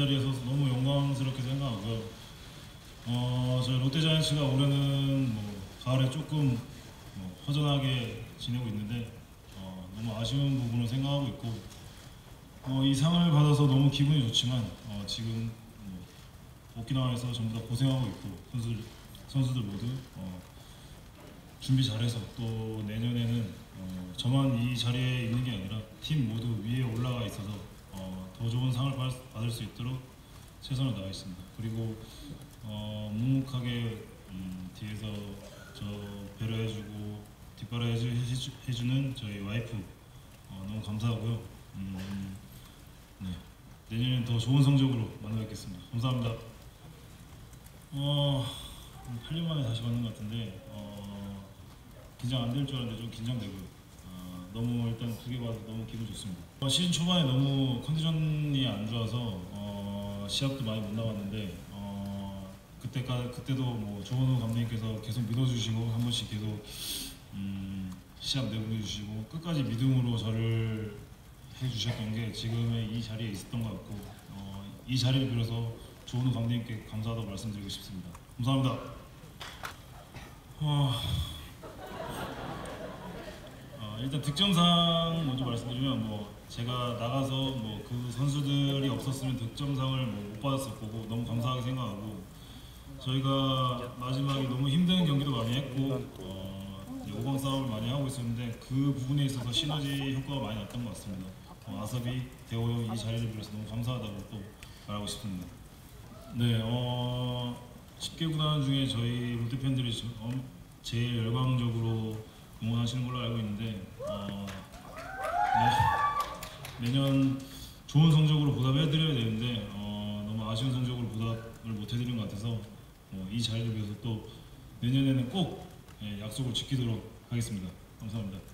자리에 서서 너무 영광스럽게 생각하고요. 어, 저희 롯데자이언츠가 올해는 뭐 가을에 조금 뭐 허전하게 지내고 있는데 어, 너무 아쉬운 부분을 생각하고 있고 어, 이 상을 받아서 너무 기분이 좋지만 어, 지금 뭐 오키나와에서 전부 다 고생하고 있고 선수, 선수들 모두 어, 준비 잘해서 또 내년에는 어, 저만 이 자리에 있는 게 아니라 팀 모두 위에 올라가 있어서 더 좋은 상을 받- 받을 수 있도록 최선을 다하겠습니다. 그리고 어, 묵묵하게 음, 뒤에서 저 배려해주고 뒷바라해주 해주- 해주는 저희 와이프 어, 너무 감사하고요. 음, 네. 내년엔 더 좋은 성적으로 만나뵙겠습니다. 감사합니다. 어, 8년 만에 다시 받는 것 같은데 어, 긴장 안 될 줄 알았는데 좀 긴장되고요. 어, 너무 일단 두 개 받아서 너무 기분 좋습니다. 어, 시즌 초반에 너무 컨디션이 안 좋아서 어, 시합도 많이 못 나갔는데 어, 그때까 그때도 뭐 조원호 감독님께서 계속 믿어주시고 한 번씩 계속 음, 시합 내보내주시고 끝까지 믿음으로 저를 해주셨던 게 지금의 이 자리에 있었던 것 같고 어, 이 자리를 빌어서 조원호 감독님께 감사하다고 말씀드리고 싶습니다. 감사합니다. 어, 어, 일단 득점상 먼저 뭐 제가 나가서 뭐 그 선수들이 없었으면 득점상을 뭐 못 받았을 거고 너무 감사하게 생각하고 저희가 마지막에 너무 힘든 경기도 많이 했고 어, 5강 싸움을 많이 하고 있었는데 그 부분에 있어서 시너지 효과가 많이 났던 것 같습니다. 어, 아섭이 대호 형 이 자리를 빌어서 너무 감사하다고 또 말하고 싶습니다. 네, 어, 10개 구단 중에 저희 롯데 팬들이 저- 어, 제일 열광적으로 응원하시는 걸로 알고 있는데 어, 네, 내년 좋은 성적으로 보답해드려야 되는데 어, 너무 아쉬운 성적으로 보답을 못해드린 것 같아서 어, 이 자리를 위해서 또 내년에는 꼭 예, 약속을 지키도록 하겠습니다. 감사합니다.